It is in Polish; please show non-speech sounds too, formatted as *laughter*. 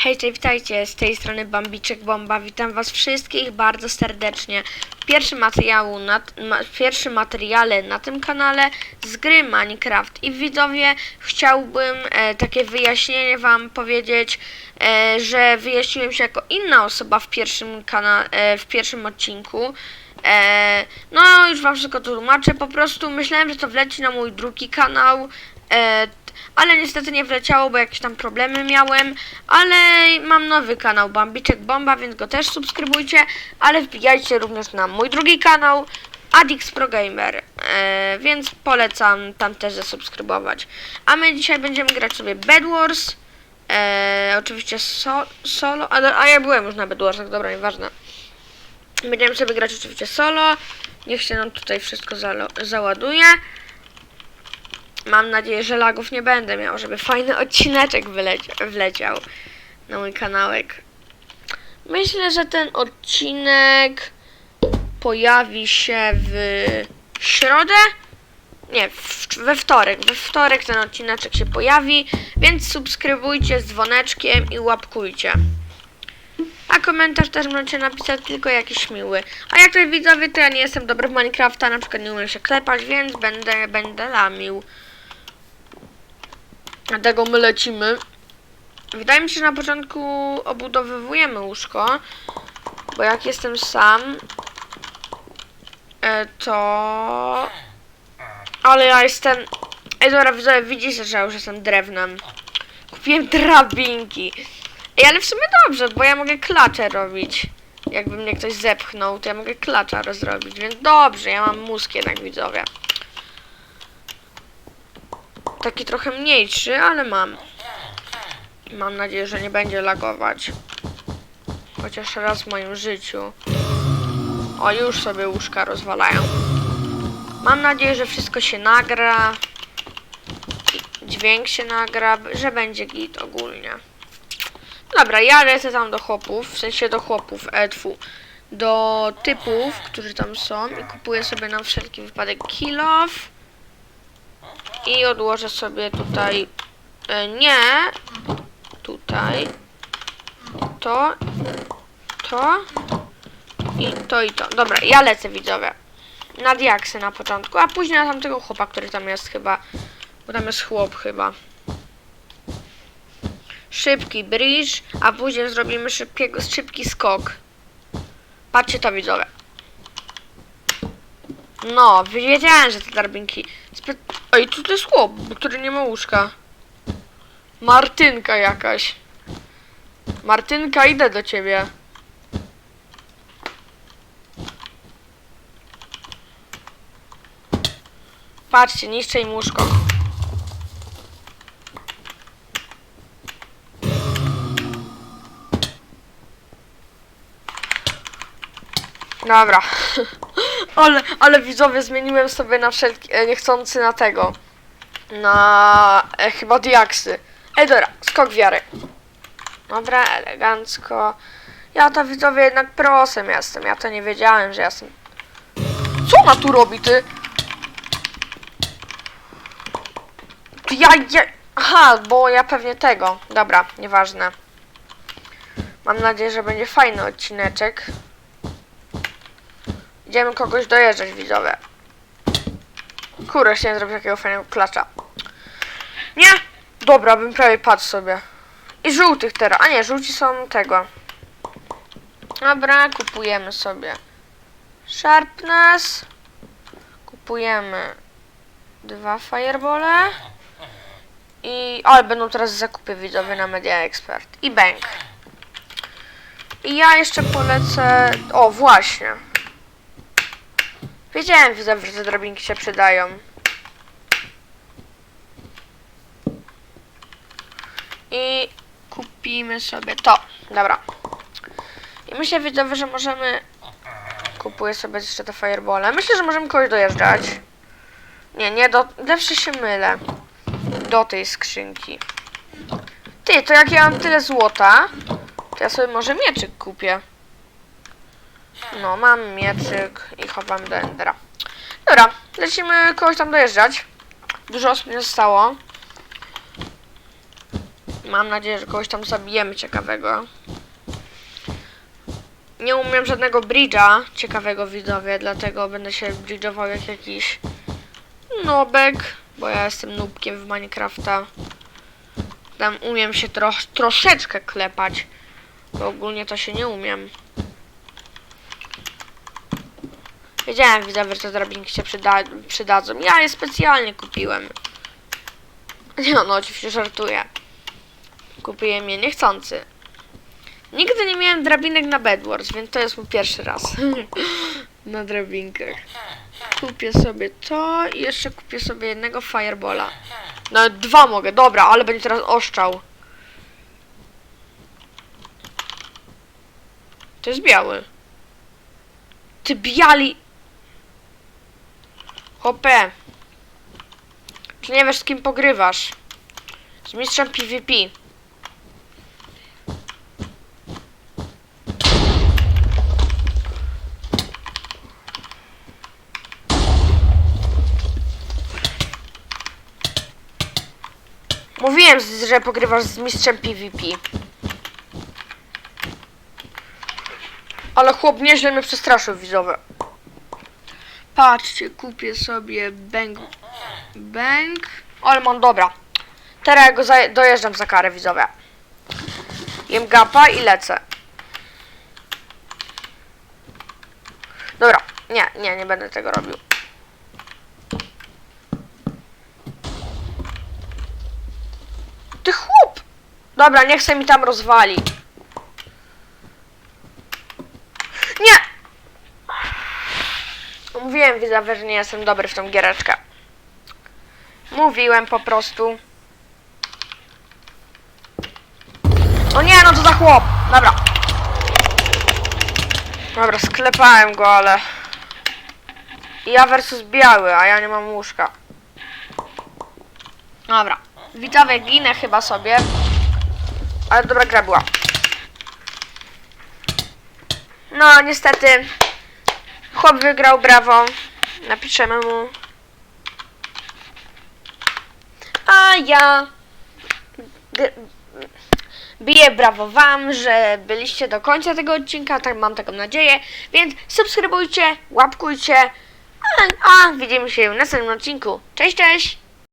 Hej, cześć, witajcie, z tej strony Bambiczek Bomba. Witam was wszystkich bardzo serdecznie. Pierwszy materiał na, ma, pierwszy materiale na tym kanale z gry Minecraft. I widzowie, chciałbym e, takie wyjaśnienie wam powiedzieć, e, że wyjaśniłem się jako inna osoba w pierwszym kana e, w pierwszym odcinku. E, no, już wam wszystko tłumaczę. Po prostu myślałem, że to wleci na mój drugi kanał. E, ale niestety nie wleciało, bo jakieś tam problemy miałem, ale mam nowy kanał Bambiczek Bomba, więc go też subskrybujcie, ale wbijajcie również na mój drugi kanał Adix Pro Gamer, e, więc polecam tam też zasubskrybować. A my dzisiaj będziemy grać sobie Bed Wars, e, oczywiście so, solo, a, a ja byłem już na Bed Warsach, dobra, nieważne. Będziemy sobie grać oczywiście solo, niech się nam tutaj wszystko zalo- załaduje. Mam nadzieję, że lagów nie będę miał, żeby fajny odcineczek wyleci- wleciał na mój kanałek. Myślę, że ten odcinek pojawi się w środę. Nie, w, we wtorek. We wtorek ten odcineczek się pojawi, więc subskrybujcie z dzwoneczkiem i łapkujcie. A komentarz też możecie napisać tylko jakiś miły. A jak to widzowie, to ja nie jestem dobry w Minecrafta, na przykład nie umiem się klepać, więc będę, będę lamił. Dlatego my lecimy. Wydaje mi się, że na początku obudowywujemy łóżko, bo jak jestem sam, e, to... Ale ja jestem... Ej, dobra, widzowie, że ja już jestem drewnem. Kupiłem drabinki. Ej, ale w sumie dobrze, bo ja mogę klacze robić. Jakby mnie ktoś zepchnął, to ja mogę klacza rozrobić, więc dobrze, ja mam mózg jednak, widzowie. Taki trochę mniejszy, ale mam. Mam nadzieję, że nie będzie lagować. Chociaż raz w moim życiu. O, już sobie łóżka rozwalają. Mam nadzieję, że wszystko się nagra. Dźwięk się nagra, że będzie git ogólnie. Dobra, ja lecę tam do chłopów, w sensie do chłopów, e, tfu, do typów, którzy tam są i kupuję sobie na wszelki wypadek kill off. I odłożę sobie tutaj, e, nie, tutaj, to, to i to i to. Dobra, ja lecę widzowie. Na diaksy na początku, a później na tamtego chłopa, który tam jest chyba, bo tam jest chłop chyba. Szybki bridge, a później zrobimy szybkiego, szybki skok. Patrzcie to widzowie. No, wiedziałem, że te drabinki. Spe... Oj, tu jest chłop, który nie ma łóżka. Martynka jakaś. Martynka, idę do ciebie. Patrzcie, niszczę im łóżko. Dobra. *laughs* ale, ale widzowie zmieniłem sobie na wszelki, e, niechcący na tego. Na e, chyba diaksy. Ej, dobra, skok wiary. Dobra, elegancko. Ja to widzowie jednak prosem jestem. Ja to nie wiedziałem, że jestem. Co ona tu robi, ty? Ja, ja... Aha, bo ja pewnie tego. Dobra, nieważne. Mam nadzieję, że będzie fajny odcineczek. Idziemy kogoś dojeżdżać, widzowie. Kurde, chciałem zrobić takiego fajnego klacza. Nie! Dobra, bym prawie padł sobie. I żółtych teraz. A nie, żółci są tego. Dobra, kupujemy sobie Sharpness. Kupujemy dwa firebole. I... Ale będą teraz zakupy widzowie na Media Expert. I bank. I ja jeszcze polecę... O, właśnie. Wiedziałem, że te drabinki się przydają. I kupimy sobie to. Dobra. I myślę, widzowie, że możemy... Kupuję sobie jeszcze te firebole. Myślę, że możemy kogoś dojeżdżać. Nie, nie, do... zawsze się mylę. Do tej skrzynki. Ty, to jak ja mam tyle złota, to ja sobie może mieczyk kupię. No, mam mieczyk i chowam do Endera. Dobra, lecimy kogoś tam dojeżdżać. Dużo osób nie zostało. Mam nadzieję, że kogoś tam zabijemy ciekawego. Nie umiem żadnego bridge'a ciekawego widzowie, dlatego będę się bridge'ował jak jakiś nobek, bo ja jestem nubkiem w Minecrafta. Tam umiem się tro troszeczkę klepać, bo ogólnie to się nie umiem. Wiedziałem widzowie, że te drabinki się przyda przydadzą. Ja je specjalnie kupiłem. Nie no, oczywiście żartuję. Kupiłem je niechcący. Nigdy nie miałem drabinek na Bedwars, więc to jest mój pierwszy raz. *laughs* na drabinkach. Kupię sobie to i jeszcze kupię sobie jednego Firebola. Nawet dwa mogę, dobra, ale będzie teraz oszczał. To jest biały. Ty biali... Hopę. Czy nie wiesz z kim pogrywasz? Z mistrzem PvP. Mówiłem, że pogrywasz z mistrzem PvP. Ale chłop nieźle mnie przestraszył widzowe. Patrzcie, kupię sobie bang. Bang. Ale dobra. Teraz ja go dojeżdżam za karę widzowie. Jem gapa i lecę. Dobra, nie, nie, nie będę tego robił. Ty chłop! Dobra, niech se mi tam rozwali. Nie! Widzowie, że nie jestem dobry w tą giereczkę. Mówiłem po prostu. O nie, no to za chłop! Dobra. Dobra, sklepałem go, ale... Ja versus biały, a ja nie mam łóżka. Dobra. Widzowie, ginę chyba sobie. Ale dobra gra była. No, niestety. Chłop wygrał, brawo. Napiszemy mu. A ja biję brawo wam, że byliście do końca tego odcinka, tak mam taką nadzieję, więc subskrybujcie, łapkujcie, a, a widzimy się w następnym odcinku. Cześć, cześć!